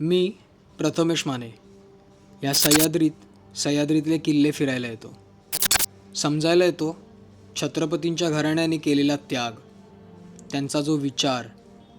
मी प्रथमेश माने. या सह्याद्रीत सह्याद्रीतले किल्ले फिरायला येतो. समजायला येतो छत्रपतींच्या घराण्याने केलेला त्याग त्यांचा जो विचार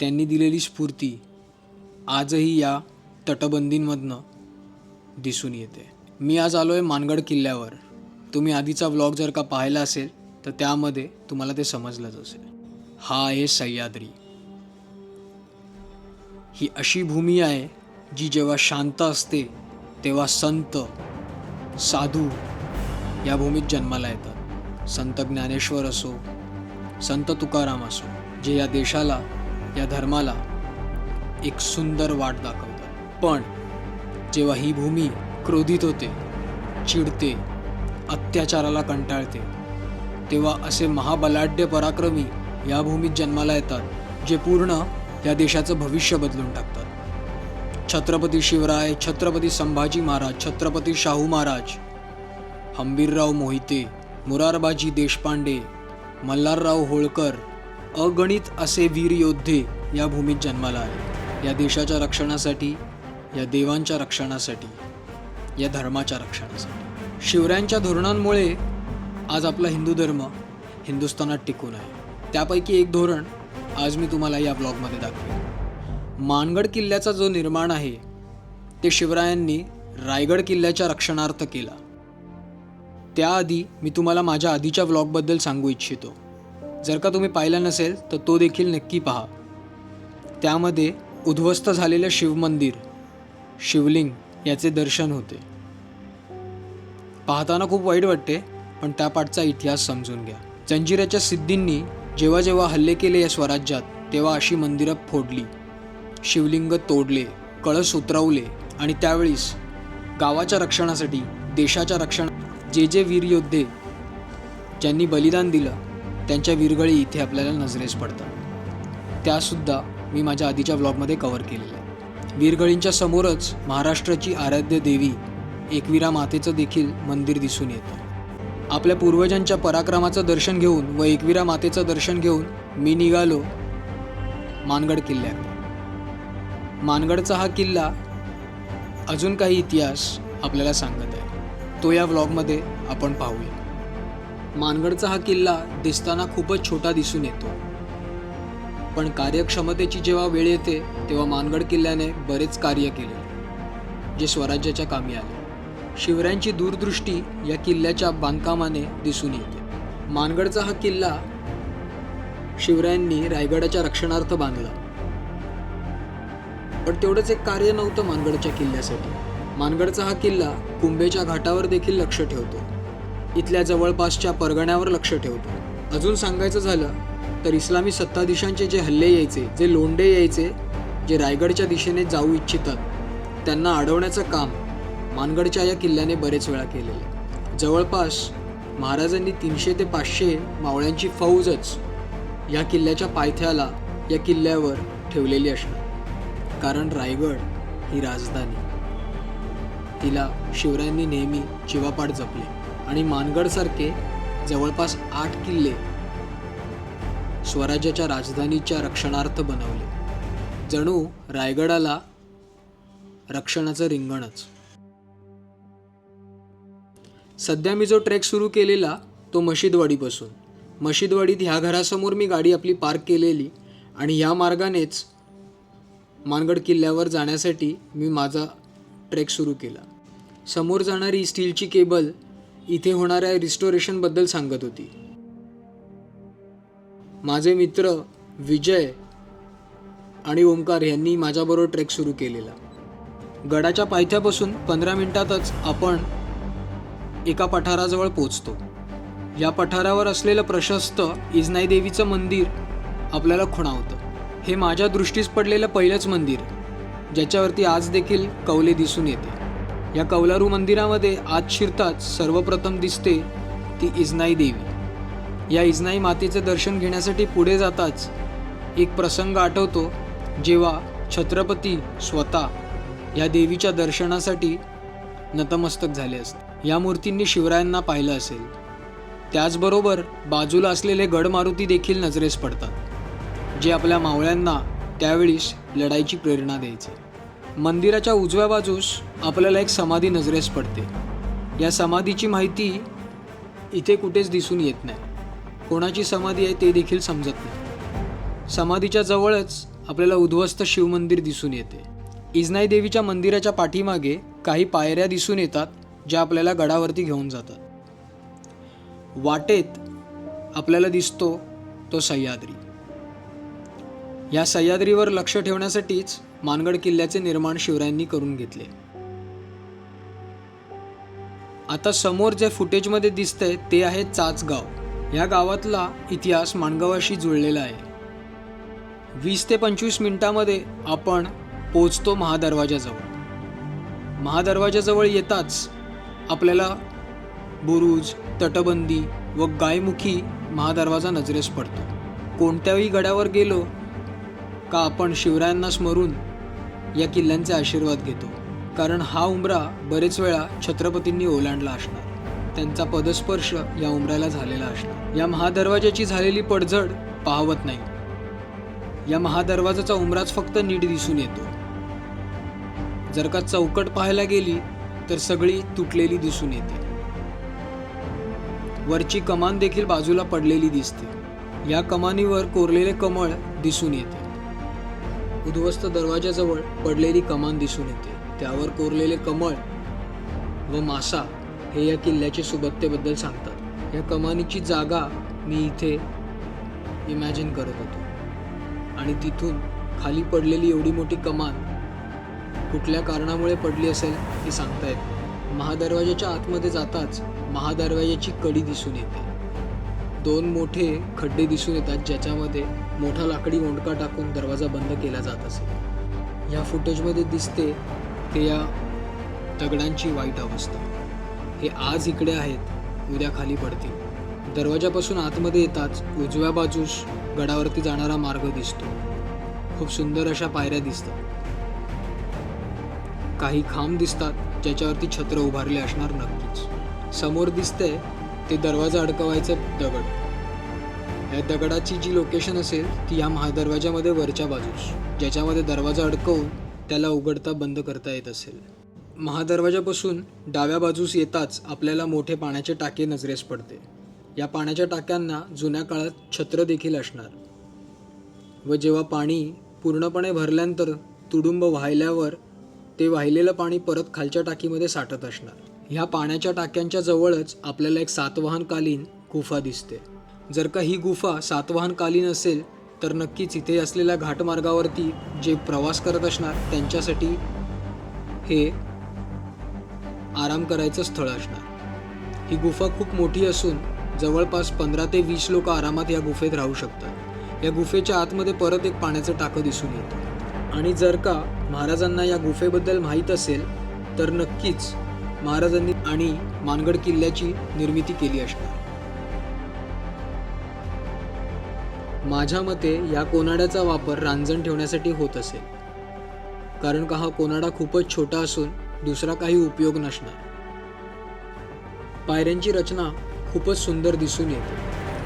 त्यांनी दिलेली स्फूर्ती आजही या तटबंदींमधनं दिसून येते. मी आज आलो आहे मानगड किल्ल्यावर. तुम्ही आधीचा व्लॉग जर का पाहिला असेल तर त्यामध्ये तुम्हाला ते समजलंच असेल. हा आहे सह्याद्री. ही अशी भूमी आहे जी जेव्हा शांत असते तेव्हा संत साधू या भूमीत जन्माला येतात. संत ज्ञानेश्वर असो संत तुकाराम असो जे या देशाला या धर्माला एक सुंदर वाट दाखवतात. पण जेव्हा ही भूमी क्रोधित होते चिडते अत्याचाराला कंटाळते तेव्हा असे महाबलाढ्य पराक्रमी या भूमीत जन्माला येतात जे पूर्ण या देशाचं भविष्य बदलून टाकतात. छत्रपती शिवराय छत्रपती संभाजी महाराज छत्रपती शाहू महाराज हंबीरराव मोहिते मुरारबाजी देशपांडे मल्हारराव होळकर अगणित असे वीर योद्धे या भूमीत जन्माला आले. या देशाच्या रक्षणासाठी या देवांच्या रक्षणासाठी या धर्माच्या रक्षणासाठी. शिवरायांच्या धोरणांमुळे आज आपला हिंदू धर्म हिंदुस्थानात टिकून आहे. त्यापैकी एक धोरण आज मी तुम्हाला या ब्लॉगमध्ये दाखवेन. मानगड किल्ल्याचा जो निर्माण आहे ते शिवरायांनी रायगड किल्ल्याच्या रक्षणार्थ केला. त्याआधी मी तुम्हाला माझ्या आधीच्या व्लॉगबद्दल सांगू इच्छितो. जर का तुम्ही पाहिला नसेल तर तो देखील नक्की पहा. त्यामध्ये उद्ध्वस्त झालेलं शिवमंदिर शिवलिंग याचे दर्शन होते. पाहताना खूप वाईट वाटते पण त्या पाठचा इतिहास समजून घ्या. जंजिराच्या सिद्धींनी जेव्हा जेव्हा हल्ले केले या स्वराज्यात तेव्हा अशी मंदिरं फोडली. शिवलिंग तोडले कळस उतरवले आणि त्यावेळीस गावाच्या रक्षणासाठी देशाच्या रक्षण जे जे वीर योद्धे ज्यांनी बलिदान दिलं त्यांच्या वीरगळी इथे आपल्याला नजरेस पडतात. त्यासुद्धा मी माझ्या आधीच्या ब्लॉगमध्ये कव्हर केलेल्या आहे. वीरगळींच्या समोरच महाराष्ट्राची आराध्य देवी एकवीरा मातेचं देखील मंदिर दिसून येतं. आपल्या पूर्वजांच्या पराक्रमाचं दर्शन घेऊन व एकवीरा मातेचं दर्शन घेऊन मी निघालो मानगड किल्ल्याकडे. मानगडचा हा किल्ला अजून काही इतिहास आपल्याला सांगत आहे. तो या व्लॉगमध्ये आपण पाहूया. मानगडचा हा किल्ला दिसताना खूपच छोटा दिसून येतो. पण कार्यक्षमतेची जेव्हा वेळ येते तेव्हा मानगड किल्ल्याने बरेच कार्य केले जे स्वराज्याच्या कामी आले. शिवरायांची दूरदृष्टी या किल्ल्याच्या बांधकामाने दिसून येते. मानगडचा हा किल्ला शिवरायांनी रायगडाच्या रक्षणार्थ बांधला. पण तेवढंच एक कार्य नव्हतं मानगडच्या किल्ल्यासाठी. मानगडचा हा किल्ला कुंभेच्या घाटावर देखील लक्ष ठेवतो. इथल्या जवळपासच्या परगण्यावर लक्ष ठेवतो. अजून सांगायचं झालं तर इस्लामी सत्ताधीशांचे जे हल्ले यायचे जे लोंडे यायचे जे रायगडच्या दिशेने जाऊ इच्छितात त्यांना अडवण्याचं काम मानगडच्या या किल्ल्याने बरेच वेळा केलेले जवळपास महाराजांनी तीनशे ते पाचशे मावळ्यांची फौजच या किल्ल्याच्या पायथ्याला या किल्ल्यावर ठेवलेली असणार. कारण रायगड ही राजधानी. तिला शिवरायांनी नेहमी जीवापाड जपले आणि मानगडसारखे जवळपास आठ किल्ले स्वराज्याच्या राजधानीच्या रक्षणार्थ बनवले. जणू रायगडाला रक्षणाचं रिंगणच. सध्या मी जो ट्रेक सुरू केलेला तो मशिदवाडीपासून. मशिदवाडीत ह्या घरासमोर मी गाडी आपली पार्क केलेली आणि ह्या मार्गानेच मानगड किल्ल्यावर जाण्यासाठी मी माझा ट्रेक सुरू केला. समोर जाणारी स्टीलची केबल इथे होणाऱ्या रिस्टोरेशनबद्दल सांगत होती. माझे मित्र विजय आणि ओमकार यांनी माझ्याबरोबर ट्रेक सुरू केलेला. गडाच्या पायथ्यापासून पंधरा मिनिटातच आपण एका पठाराजवळ पोचतो या पठारावर असलेलं प्रशस्त इजनाई देवीचं मंदिर आपल्याला खुणावतं. हे माझ्या दृष्टीस पडलेलं पहिलंच मंदिर. ज्याच्यावरती आज देखील कौले दिसून येते. या कौलारू मंदिरामध्ये आत शिरताच सर्वप्रथम दिसते ती इजनाई देवी. या इजनाई मातेचे दर्शन घेण्यासाठी पुढे जाताच एक प्रसंग आठवतो जेव्हा छत्रपती स्वतः या देवीच्या दर्शनासाठी नतमस्तक झाले असते. या मूर्तींनी शिवरायांना पाहिलं असेल. त्याचबरोबर बाजूला असलेले गडमारुती देखील नजरेस पडतात. जे आपल्या मावळ्यांना त्यावेळीस लढाईची प्रेरणा द्यायचे. मंदिराच्या उजव्या बाजूस आपल्याला एक समाधी नजरेस पडते. या समाधीची माहिती इथे कुठेच दिसून येत नाही. कोणाची समाधी आहे ते देखील समजत नाही. समाधीच्या जवळच आपल्याला उद्ध्वस्त शिवमंदिर दिसून येते. इजनाई देवीच्या मंदिराच्या पाठीमागे काही पायऱ्या दिसून येतात ज्या आपल्याला गडावरती घेऊन जातात. वाटेत आपल्याला दिसतो तो सह्याद्री. या सह्याद्रीवर लक्ष ठेवण्यासाठीच मानगड किल्ल्याचे निर्माण शिवरायांनी करून घेतले. आता समोर जे फुटेजमध्ये दिसतंय ते आहे चाचगाव. या गावातला इतिहास माणगावाशी जुळलेला आहे. वीस ते पंचवीस मिनिटामध्ये आपण पोचतो महादरवाजाजवळ. महादरवाजाजवळ येताच आपल्याला बुरुज तटबंदी व गायमुखी महादरवाजा नजरेस पडतो. कोणत्याही गडावर गेलो का आपण शिवरायांना स्मरून या किल्ल्यांचे आशीर्वाद घेतो? कारण हा उंबरा बरेच वेळा छत्रपतींनी ओलांडला असणार. त्यांचा पदस्पर्श या उंबऱ्याला झालेला असणार. या महादरवाजाची झालेली पडझड पाहवत नाही. या महादरवाजाचा उंबराच फक्त नीट दिसून येतो. जर का चौकट पाहायला गेली तर सगळी तुटलेली दिसून येते. वरची कमान देखील बाजूला पडलेली दिसते. या कमानीवर कोरलेले कमळ दिसून येते. उद्ध्वस्त दरवाजाजवळ पडलेली कमान दिसून येते. त्यावर कोरलेले कमळ व मासा हे या किल्ल्याच्या सुबत्तेबद्दल सांगतात. या कमानीची जागा मी इथे इमॅजिन करत होतो. आणि तिथून खाली पडलेली एवढी मोठी कमान कुठल्या कारणामुळे पडली असेल हे सांगता येत महादरवाजाच्या आतमध्ये जाताच महादरवाजाची कडी दिसून येते. दोन मोठे खड्डे दिसून येतात ज्याच्यामध्ये मोठा लाकडी मोंडका टाकून दरवाजा बंद केला जात असे. या फुटेजमध्ये दिसते ते या दगडांची वाईट अवस्था. हे आज इकडे आहेत उद्या खाली पडतील. दरवाजापासून आतमध्ये येताच उजव्या बाजूस गडावरती जाणारा मार्ग दिसतो. खूप सुंदर अशा पायऱ्या दिसतात. काही खांब दिसतात ज्याच्यावरती छत्र उभारले असणार नक्कीच. समोर दिसतंय ते दरवाजा अडकवायचं दगड. या दगडाची जी लोकेशन असेल ती या महादरवाजामध्ये वरच्या बाजूस. ज्याच्यामध्ये दरवाजा अडकवून त्याला उघडता बंद करता येत असेल. महादरवाजापासून डाव्या बाजूस येताच आपल्याला मोठे पाण्याचे टाके नजरेस पडते. या पाण्याच्या टाक्यांना जुन्या काळात छत्र देखील असणार. व जेव्हा पाणी पूर्णपणे भरल्यानंतर तुडुंब वाहिल्यावर ते वाहिलेलं पाणी परत खालच्या टाकीमध्ये साठत असणार. ह्या पाण्याच्या टाक्यांच्या जवळच आपल्याला एक सातवाहनकालीन गुफा दिसते. जर का ही गुफा सातवाहनकालीन असेल तर नक्कीच इथे असलेल्या घाटमार्गावरती जे प्रवास करत असणार त्यांच्यासाठी हे आराम करायचं स्थळ असणार. ही गुफा खूप मोठी असून जवळपास पंधरा ते वीस लोक आरामात या गुफेत राहू शकतात. या गुफेच्या आतमध्ये परत एक पाण्याचं टाकं दिसून येतं. आणि जर का महाराजांना या गुफेबद्दल माहीत असेल तर नक्कीच महाराजांनी आणि मानगड किल्ल्याची निर्मिती केली असणार. माझ्या मते या कोनाड्याचा वापर रांजण ठेवण्यासाठी होत असेल कारण का हा कोनाडा खूपच छोटा असून दुसरा काही उपयोग नसणार. पायऱ्यांची रचना खूपच सुंदर दिसून येते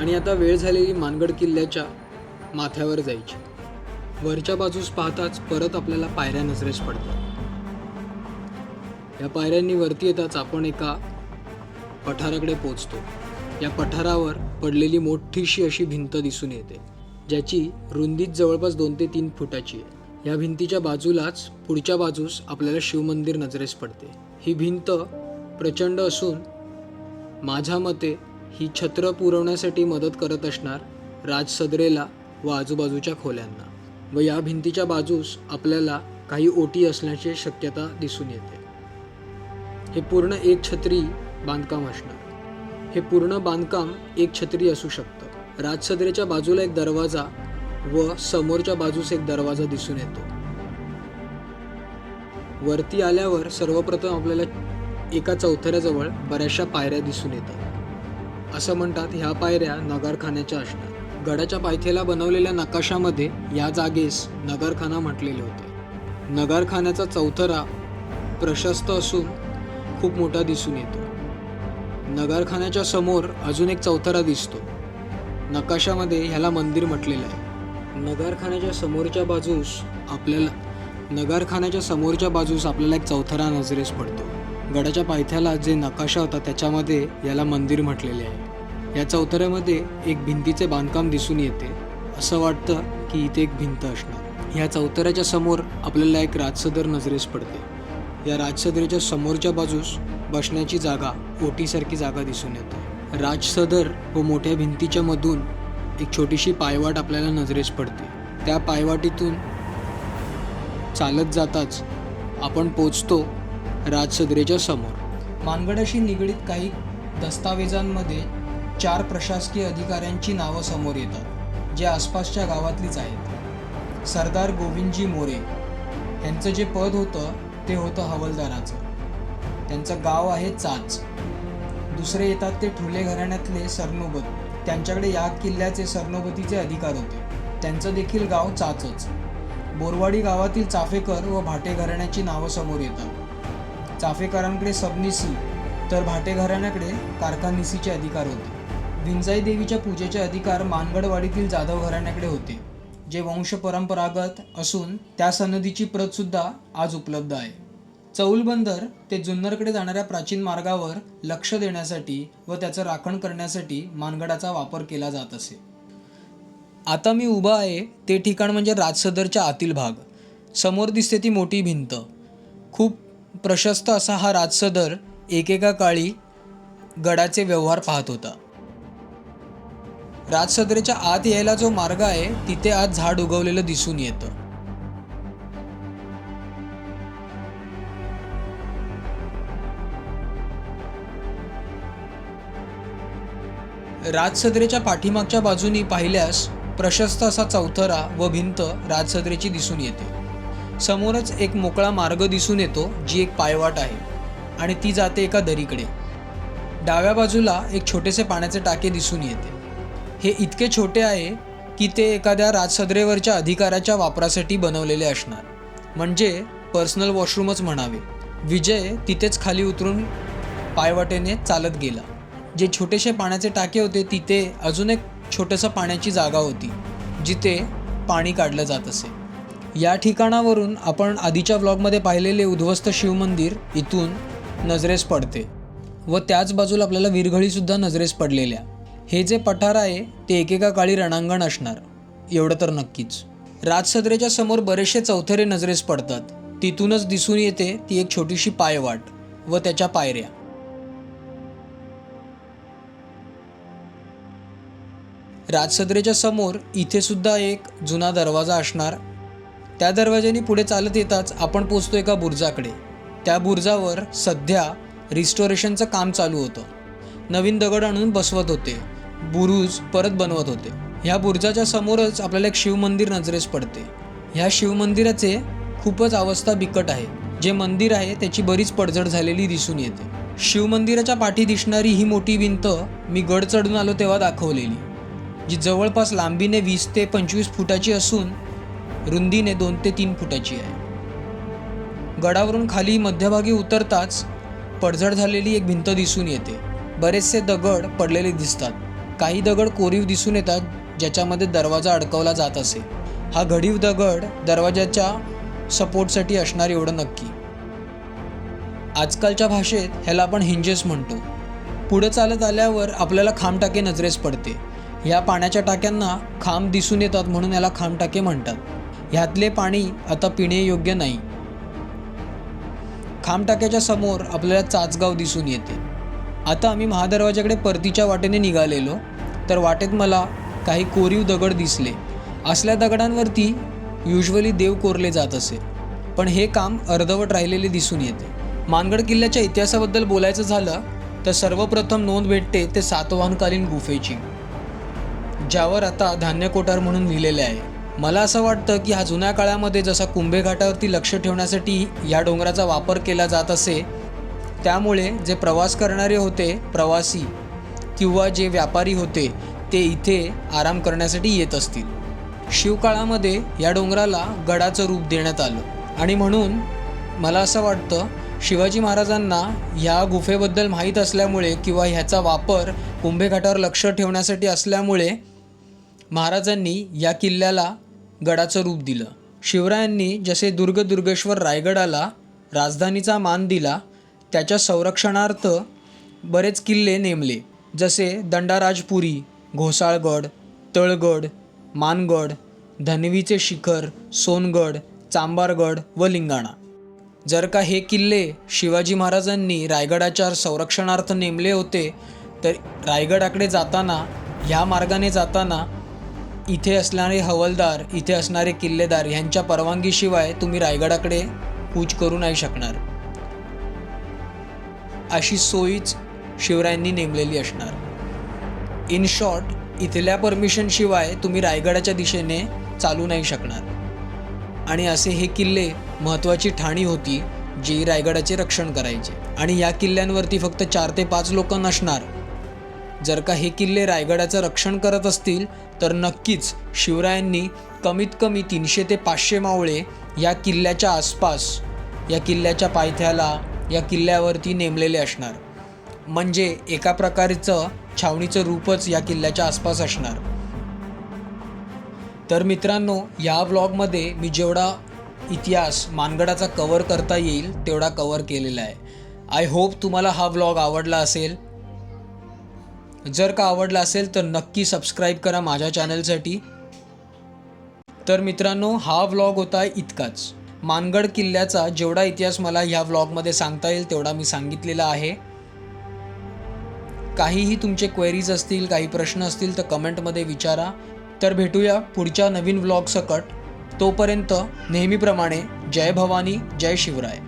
आणि आता वेळ झालेली मानगड किल्ल्याच्या माथ्यावर जायची. वरच्या बाजूस पाहताच परत आपल्याला पायऱ्या नजरेस पडतात. या पायऱ्यांनी वरती येताच आपण एका पठाराकडे पोचतो या पठारावर पडलेली मोठीशी अशी भिंत दिसून येते ज्याची रुंदीत जवळपास दोन ते तीन फुटाची आहे. या भिंतीच्या बाजूलाच पुढच्या बाजूस आपल्याला शिवमंदिर नजरेस पडते. ही भिंत प्रचंड असून माझ्या मते ही छत्र पुरवण्यासाठी मदत करत असणार राजसदरेला व आजूबाजूच्या खोल्यांना व या भिंतीच्या बाजूस आपल्याला काही ओटी असण्याची शक्यता दिसून येते. हे पूर्ण एक छत्री बांधकाम असणार. हे पूर्ण बांधकाम एक छत्री असू शकतं. राजसदरेच्या बाजूला एक दरवाजा व समोरच्या बाजूस एक दरवाजा दिसून येतो. वरती आल्यावर सर्वप्रथम आपल्याला एका चौथऱ्याजवळ बऱ्याचशा पायऱ्या दिसून येतात. असं म्हणतात ह्या पायऱ्या नगारखान्याच्या असणार. गडाच्या पायथ्याला बनवलेल्या नकाशामध्ये या जागेस नगरखाना म्हटलेले होते. नगरखान्याचा चौथरा प्रशस्त असून खूप मोठा दिसून येतो. नगरखान्याच्या समोर अजून एक चौथरा दिसतो. नकाशामध्ये ह्याला मंदिर म्हटलेलं आहे. नगरखान्याच्या समोरच्या बाजूस आपल्याला नगरखान्याच्या समोरच्या बाजूस आपल्याला एक चौथरा नजरेस पडतो. गडाच्या पायथ्याला जे नकाशा होता त्याच्यामध्ये याला मंदिर म्हटलेले आहे. या चौथऱ्यामध्ये एक भिंतीचे बांधकाम दिसून येते. असं वाटतं की इथे एक भिंत असणार. ह्या चौथऱ्याच्या समोर आपल्याला एक राजसदर नजरेस पडते. या राजसदरेच्या समोरच्या बाजूस बसण्याची जागा ओटीसारखी जागा दिसून येते. राजसदर व मोठ्या भिंतीच्या मधून एक छोटीशी पायवाट आपल्याला नजरेस पडते. त्या पायवाटीतून चालत जाताच आपण पोचतो राजसदरेच्या समोर. मानगडाशी निगडीत काही दस्तावेजांमध्ये चार प्रशासकीय अधिकाऱ्यांची नावं समोर येतात जे आसपासच्या गावातलीच आहेत. सरदार गोविंदजी मोरे. यांचं जे पद होतं ते होतं हवलदाराचं. त्यांचं गाव आहे चाच. दुसरे येतात ते ठुले घराण्यातले सरनोबत. त्यांच्याकडे या किल्ल्याचे सरनोबतीचे अधिकार होते. त्यांचं देखील गाव चाचच. बोरवाडी गावातील चाफेकर व भाटे घराण्याची नावं समोर येतात. चाफेकरांकडे सबनिसी तर भाटे घराण्याकडे कारखानिसीचे अधिकार होते. विंजाई देवीच्या पूजेचे अधिकार मानगडवाडीतील जाधव घराण्याकडे होते. जे वंश परंपरागत असून त्या सनदीची प्रतसुद्धा आज उपलब्ध आहे. चौल बंदर ते जुन्नरकडे जाणाऱ्या प्राचीन मार्गावर लक्ष देण्यासाठी व त्याचं राखण करण्यासाठी मानगडाचा वापर केला जात असे. आता मी उभा आहे ते ठिकाण म्हणजे राजसदरच्या आतील भाग. समोर दिसते ती मोठी भिंत. खूप प्रशस्त असा हा राजसदर एकेका काळी गडाचे व्यवहार पाहत होता. राजसदरेच्या आत यायला जो मार्ग आहे तिथे आज झाड उगवलेलं दिसून येतं. राजसदरेच्या पाठीमागच्या बाजूनी पाहिल्यास प्रशस्त असा चौथरा व भिंत राजसदरेची दिसून येते. समोरच एक मोकळा मार्ग दिसून येतो जी एक पायवाट आहे आणि ती जाते एका दरीकडे. डाव्या बाजूला एक छोटेसे पाण्याचे टाके दिसून येते. हे इतके छोटे आहे की ते एखाद्या राजसदरेवरच्या अधिकाराच्या वापरासाठी बनवलेले असणार. म्हणजे पर्सनल वॉशरूमच म्हणावे. विजय तिथेच खाली उतरून पायवाटेने चालत गेला. जे छोटेसे पाण्याचे टाके होते तिथे अजून एक छोटंसं पाण्याची जागा होती जिथे पाणी काढलं जात असे. या ठिकाणावरून आपण आधीच्या ब्लॉगमध्ये पाहिलेले उद्ध्वस्त शिवमंदिर इथून नजरेस पडते व त्याच बाजूला आपल्याला विरघळीसुद्धा नजरेस पडलेल्या. हे जे पठार आहे ते एकेका काळी रणांगण असणार. एवढं तर नक्कीच. राजसदरेच्या समोर बरेचसे चौथरे नजरेस पडतात. तिथूनच दिसून येते ती एक छोटीशी पायवाट व त्याच्या पायऱ्या. राजसदरेच्या समोर इथे सुद्धा एक जुना दरवाजा असणार. त्या दरवाजाने पुढे चालत येताच आपण पोचतो एका बुर्जाकडे. त्या बुर्जावर सध्या रिस्टोरेशनचं काम चालू होतं. नवीन दगड आणून बसवत होते. बुरुज परत बनवत होते. ह्या बुरुजाच्या समोरच आपल्याला एक शिवमंदिर नजरेस पडते. ह्या शिवमंदिराचे खूपच अवस्था बिकट आहे. जे मंदिर आहे त्याची बरीच पडझड झालेली दिसून येते. शिवमंदिराच्या पाठी दिसणारी ही मोठी भिंत मी गड चढून आलो तेव्हा दाखवलेली. जी जवळपास लांबीने वीस ते पंचवीस फुटाची असून रुंदीने दोन ते तीन फुटाची आहे. गडावरून खाली मध्यभागी उतरताच पडझड झालेली एक भिंत दिसून येते. बरेचसे दगड पडलेले दिसतात. काही दगड कोरीव दिसून येतात ज्याच्यामध्ये दरवाजा अडकवला जात असे. हा घडीव दगड दरवाजाच्या सपोर्टसाठी असणार एवढं नक्की. आजकालच्या भाषेत ह्याला आपण हिंजेस म्हणतो. पुढे चालत आल्यावर आपल्याला खांबटाके नजरेस पडते. या पाण्याच्या टाक्यांना खांब दिसून येतात म्हणून याला खांबटाके म्हणतात. ह्यातले पाणी आता पिणे योग्य नाही. खांबटाक्याच्या समोर आपल्याला चाचगाव दिसून येते. आता आम्ही महादरवाजाकडे परतीच्या वाटेने निघालेलो. तर वाटेत मला काही कोरीव दगड दिसले. असल्या दगडांवरती युजली देव कोरले जात असे. पण हे काम अर्धवट राहिलेले दिसून येते. मानगड किल्ल्याच्या इतिहासाबद्दल बोलायचं झालं तर सर्वप्रथम नोंद भेटते ते सातवाहनकालीन गुफेची. ज्यावर आता धान्य कोठार म्हणून लिहिलेले आहे. मला असं वाटतं की हा जुन्या काळामध्ये जसा कुंभे घाटावरती लक्ष ठेवण्यासाठी या डोंगराचा वापर केला जात असे त्यामुळे जे प्रवास करणारे होते प्रवासी किंवा जे व्यापारी होते ते इथे आराम करण्यासाठी येत असतील. शिवकाळामध्ये या डोंगराला गडाचं रूप देण्यात आलं आणि म्हणून मला असं वाटतं शिवाजी महाराजांना ह्या गुफेबद्दल माहीत असल्यामुळे किंवा ह्याचा वापर कुंभेघाटावर लक्ष ठेवण्यासाठी असल्यामुळे महाराजांनी या किल्ल्याला गडाचं रूप दिलं. शिवरायांनी जसे दुर्ग दुर्गेश्वर रायगडाला राजधानीचा मान दिला त्याच्या संरक्षणार्थ बरेच किल्ले नेमले. जसे दंडाराजपुरी घोसाळगड तळगड मानगड धनवीचे शिखर सोनगड चांबारगड व लिंगाणा. जर का हे किल्ले शिवाजी महाराजांनी रायगडाच्या संरक्षणार्थ नेमले होते तर रायगडाकडे जाताना ह्या मार्गाने जाताना इथे असणारे हवलदार इथे असणारे किल्लेदार ह्यांच्या परवानगीशिवाय तुम्ही रायगडाकडे कूच करू नाही शकणार. अशी सोयीच शिवरायांनी नेमलेली असणार. इन शॉर्ट इथल्या परमिशनशिवाय तुम्ही रायगडाच्या दिशेने चालू नाही शकणार. आणि असे हे किल्ले महत्त्वाची ठाणी होती जी रायगडाचे रक्षण करायचे. आणि या किल्ल्यांवरती फक्त चार ते पाच लोक नसणार. जर का हे किल्ले रायगडाचं रक्षण करत असतील तर नक्कीच शिवरायांनी कमीत कमी तीनशे ते पाचशे मावळे या किल्ल्याच्या आसपास या किल्ल्याच्या पायथ्याला या किल्ल्यावरती नेमलेले असणार. म्हणजे एका प्रकारचं छावणीचं रूपच या किल्ल्याच्या आसपास असणार. तर मित्रांनो या व्लॉगमध्ये मी जेवढा इतिहास मानगडाचा कवर करता येईल तेवढा कवर केलेला आहे. आय होप तुम्हाला हा व्लॉग आवडला असेल. जर का आवडला असेल तर नक्की सबस्क्राईब करा माझ्या चॅनलसाठी तर मित्रांनो हा व्लॉग होता इतकाच. मानगड किल्ल्याचा जेवढा इतिहास मला ह्या व्लॉगमध्ये सांगता येईल तेवढा मी सांगितलेला आहे. काहीही तुमचे क्वेरीज असतील काही प्रश्न असतील तर कमेंटमध्ये विचारा. तर भेटूया पुढच्या नवीन व्लॉग सकट. तोपर्यंत नेहमीप्रमाणे जय भवानी जय शिवराय.